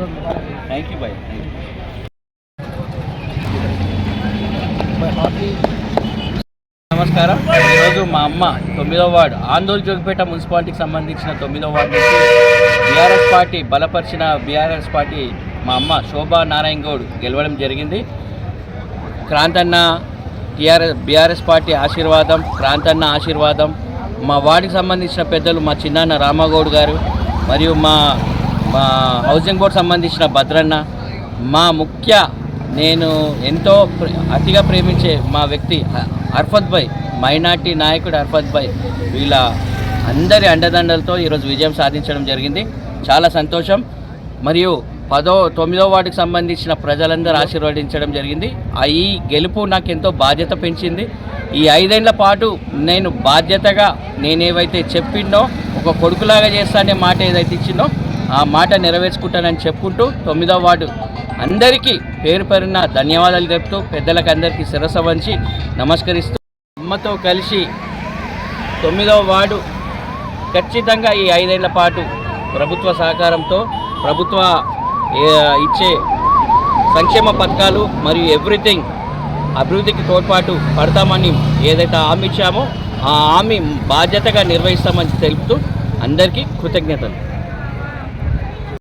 Thank you bye నమస్కారం. ఈరోజు మా అమ్మ తొమ్మిదో వార్డు ఆందోళన జోగిపేట మున్సిపాలిటీకి సంబంధించిన తొమ్మిదో వార్డు నుంచి బీఆర్ఎస్ పార్టీ బలపరిచిన బీఆర్ఎస్ పార్టీ మా అమ్మ శోభా నారాయణ గౌడ్ గెలవడం జరిగింది. క్రాంతన్న టీఆర్ఎస్ బీఆర్ఎస్ పార్టీ ఆశీర్వాదం క్రాంతన్న ఆశీర్వాదం. మా వార్డుకి సంబంధించిన పెద్దలు మా చిన్నాన్న రామాగౌడ్ గారు మరియు మా హౌసింగ్ బోర్డు సంబంధించిన భద్రన్న మా ముఖ్య నేను ఎంతో అతిగా ప్రేమించే మా వ్యక్తి అర్ఫత్ భాయ్ మైనార్టీ నాయకుడు అర్ఫత్ భాయ్. వీళ్ళ అందరి అండదండలతో ఈరోజు విజయం సాధించడం జరిగింది. చాలా సంతోషం. మరియు పదో తొమ్మిదో వార్డుకు సంబంధించిన ప్రజలందరూ ఆశీర్వదించడం జరిగింది. ఆ ఈ గెలుపు నాకు ఎంతో బాధ్యత పెంచింది. ఈ ఐదేళ్ళ పాటు నేను బాధ్యతగా నేనేవైతే చెప్పిండో ఒక కొడుకులాగా చేస్తానే మాట ఏదైతే ఇచ్చిందో ఆ మాట నెరవేర్చుకుంటానని చెప్పుకుంటూ తొమ్మిదవ వార్డు అందరికీ పేరు పేరున్న ధన్యవాదాలు చెప్తూ పెద్దలకు అందరికీ శిరస వంచి నమస్కరిస్తూ అమ్మతో కలిసి తొమ్మిదవ వార్డు ఖచ్చితంగా ఈ ఐదేళ్ళ పాటు ప్రభుత్వ సహకారంతో ప్రభుత్వ ఇచ్చే సంక్షేమ పథకాలు మరియు ఎవ్రీథింగ్ అభివృద్ధికి తోడ్పాటు పడతామని ఏదైతే హామీ ఇచ్చామో ఆ హామీ బాధ్యతగా నిర్వహిస్తామని తెలుపుతూ అందరికీ కృతజ్ఞతలు.